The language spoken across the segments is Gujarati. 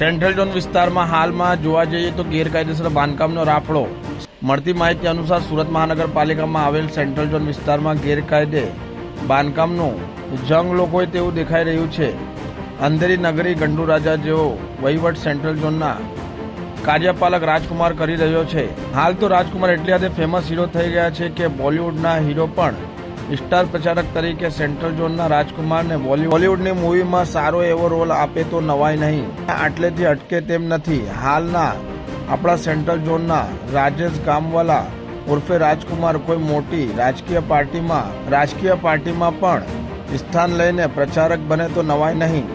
સેન્ટ્રલ ઝોન વિસ્તારમાં હાલમાં જોવા જઈએ તો ગેરકાયદેસર બાંધકામનો રાફડો. મળતી માહિતી અનુસાર સુરત મહાનગરપાલિકામાં આવેલ સેન્ટ્રલ ઝોન વિસ્તારમાં ગેરકાયદે બાંધકામનું. જંગ લોકોએ તેવું દેખાઈ રહ્યું છે. અંધેરી નગરી ગંડુ રાજા જેવો વહીવટ સેન્ટ્રલ ઝોનના કાર્યપાલક રાજકુમાર કરી રહ્યો છે. હાલ તો રાજકુમાર એટલી હદે ફેમસ હીરો થઈ ગયા છે કે બોલિવૂડના હીરો પણ. સ્ટાર પ્રચારક તરીકે સેન્ટ્રલ ઝોનના રાજકુમારને બોલિવૂડની મૂવીમાં સારો એવો રોલ આપે તો નવાય નહીં. આટલેથી અટકે તેમ નથી. હાલના આપણા સેન્ટ્રલ ઝોનના રાજેશ ગામવાલા ઉર્ફે રાજકુમાર કોઈ મોટી રાજકીય પાર્ટીમાં રાજકીય પાર્ટીમાં પણ સ્થાન લઈને પ્રચારક બને તો નવાય નહીં.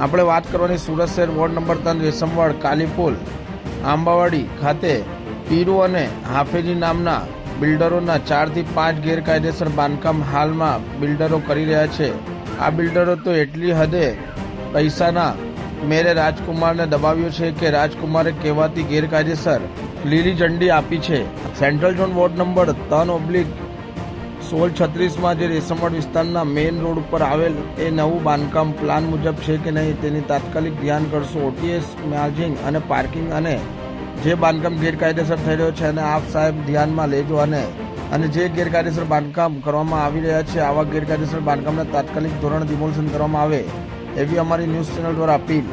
આપણે વાત કરવાની સુરત શહેર વોર્ડ નંબર ત્રણ, રેશમવાડ, કાલીપુલ. આંબાવાડી ખાતે પીરુ અને હાફેજી નામના બિલ્ડરોના ચારથી પાંચ ગેરકાયદેસર બાંધકામ હાલમાં બિલ્ડરો કરી રહ્યા છે. આ બિલ્ડરો તો એટલી હદે પૈસાના મેરે રાજકુમારને દબાવ્યો છે કે રાજકુમારે કહેવાતી ગેરકાયદેસર લીલી ઝંડી આપી છે. સેન્ટ્રલ ઝોન વોર્ડ નંબર ત્રણ ઓબ્લિક સોળ છત્રીસમાં જે રેશમવાડ વિસ્તારના મેઇન રોડ ઉપર આવેલ એ નવું બાંધકામ પ્લાન મુજબ છે કે નહીં તેની તાત્કાલિક ધ્યાન કરશો ઓટીએસ મેજિંગ અને પાર્કિંગ અને જે બાંધકામ ગેરકાયદેસર થઈ રહ્યો છે અને આપ સાહેબ ધ્યાનમાં લેજો અને અને જે ગેરકાયદેસર બાંધકામ કરવામાં આવી રહ્યા છે, આવા ગેરકાયદેસર બાંધકામને તાત્કાલિક ધોરણે ડિમોલિશન કરવામાં આવે એવી અમારી ન્યૂઝ ચેનલ દ્વારા અપીલ.